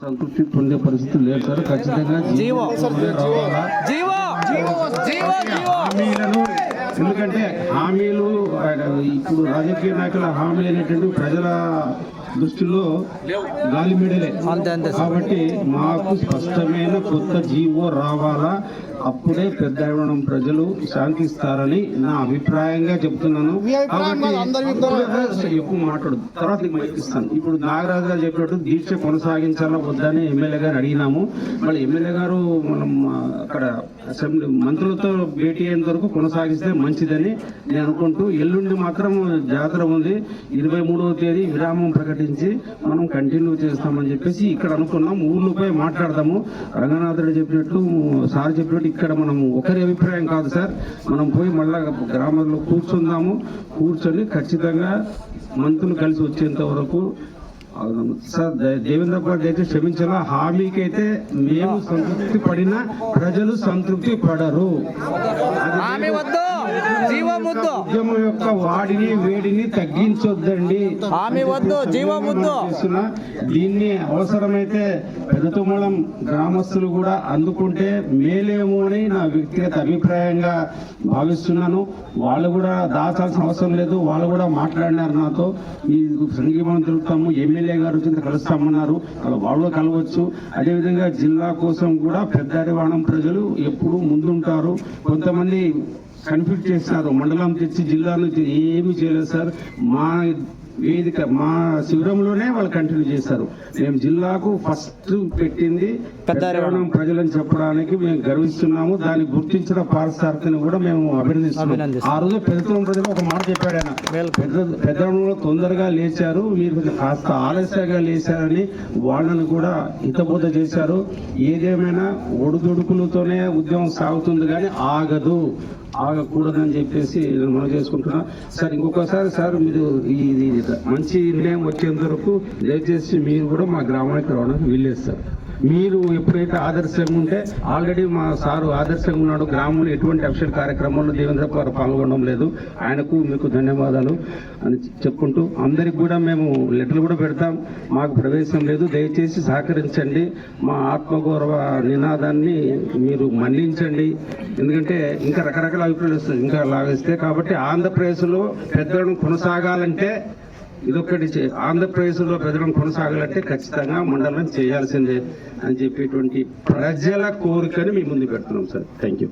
సంతృప్తి పొందే పరిస్థితి లేదు సార్. ఖచ్చితంగా ఎందుకంటే హామీలు ఇప్పుడు రాజకీయ నాయకుల హామీలు అనేటువంటి ప్రజల దృష్టిలో గాలి మెడలే కాబట్టి మాకు స్పష్టమైన కొత్త జీవో రావాలా? అప్పుడే పెద్దవడం ప్రజలు శాంతిస్తారని నా అభిప్రాయంగా చెప్తున్నాను. ఎక్కువ మాట్లాడు తర్వాత నీకు ఇస్తాను. ఇప్పుడు నాగరాజు గారు చెప్పినట్టు దీక్ష కొనసాగించాలా వద్దని ఎమ్మెల్యే గారు అడిగినాము. మళ్ళీ ఎమ్మెల్యే గారు మనం అక్కడ అసెంబ్లీ మంత్రులతో భేటీ అయిన వరకు కొనసాగిస్తే మంచిదని నేను అనుకుంటూ ఎల్లుండి మాత్రం జాతర ఉంది. ఇరవై మూడవ తేదీ విరామం ప్రకటించి మనం కంటిన్యూ చేస్తామని చెప్పేసి ఇక్కడ అనుకున్నాం. ఊర్లో పోయి మాట్లాడదాము రంగనాథుడు చెప్పినట్టు సార్ చెప్పినట్టు ఇక్కడ మనం ఒకరి అభిప్రాయం కాదు సార్. మనం పోయి మళ్ళా గ్రామంలో కూర్చుందాము. కూర్చొని ఖచ్చితంగా మంత్రులు కలిసి వచ్చేంత వరకు. సార్ దేవేంద్ర పార్టీ అయితే క్షమించాలా? హామీకి అయితే మేము సంతృప్తి పడినా ప్రజలు సంతృప్తి పడరు. అది ఆమె వద్దు జీవో ముద్దు ఉద్యమం యొక్క వాడిని వేడిని తగ్గించొద్దండి. హామీ వద్దు, జీవం వద్దు. చేస్తున్నా. దీన్ని అవసరమైతే పెదతుమలం గ్రామస్తులు కూడా అందుకుంటే మేలేమో అని నా వ్యక్తిగత అభిప్రాయంగా భావిస్తున్నాను. వాళ్ళు కూడా దాచాల్సిన అవసరం లేదు. వాళ్ళు కూడా మాట్లాడినారు నాతో. ఈ సంఘీభావం తెలుపుతాము. ఎమ్మెల్యే గారు వచ్చి కలుస్తామన్నారు. అలా వాళ్ళు కలవచ్చు. అదేవిధంగా జిల్లా కోసం కూడా పెద్దరివాణం ప్రజలు ఎప్పుడూ ముందుంటారు. కొంతమంది కన్ఫ్యూజ్ చేస్తున్నారు మండలం తెచ్చి జిల్లా నుంచి ఏమీ చేయలేదు సార్. మా వేదిక మా శిబిరంలోనే వాళ్ళు కంటిన్యూ చేశారు. మేము జిల్లాకు ఫస్ట్ పెట్టింది ప్రజలని చెప్పడానికి మేము గర్విస్తున్నాము. దాన్ని గుర్తించిన పారసారథిని కూడా మేము అభినందిస్తున్నాం అభినందిస్తున్నాం. ఆ రోజు పెద్దతనం ప్రజలు ఒక మాట చెప్పాడు ఆయన. పెద్ద పెద్దలో తొందరగా లేచారు. మీరు కాస్త ఆలస్యంగా లేచారని వాళ్ళని కూడా హితబోధ చేశారు. ఏదేమైనా ఒడుదొడుకులతోనే ఉద్యమం సాగుతుంది కానీ ఆగదు. ఆగకూడదని చెప్పేసి నేను మనం చేసుకుంటున్నా. సార్ ఇంకొకసారి సార్ మీరు ఇది మంచి నిర్ణయం వచ్చేంత వరకు దయచేసి మీరు కూడా మా గ్రామానికి రావడానికి వీల్లేదు సార్. మీరు ఎప్పుడైతే ఆదర్శంగా ఉంటే ఆల్రెడీ మా సారు ఆదర్శంగా ఉన్నాడు. గ్రామంలో ఎటువంటి అఫిషియల్ కార్యక్రమంలో దేవేంద్ర గారు పాల్గొనడం లేదు. ఆయనకు మీకు ధన్యవాదాలు అని చెప్పుకుంటూ అందరికి కూడా మేము లెటర్లు కూడా పెడతాం. మాకు ప్రవేశం లేదు. దయచేసి సహకరించండి. మా ఆత్మగౌరవ నినాదాన్ని మీరు మన్నించండి. ఎందుకంటే ఇంకా రకరకాల అభిప్రాయాలు వస్తాయి ఇంకా లాగేస్తే కాబట్టి ఆంధ్రప్రదేశ్లో పెద్దలను కొనసాగాలంటే ఇదొక్కటి ఆంధ్రప్రదేశ్లో ప్రజలను కొనసాగాలంటే ఖచ్చితంగా మండలం చేయాల్సిందే అని చెప్పేటువంటి ప్రజల కోరికని మీ ముందు పెడుతున్నాం సార్. Thank you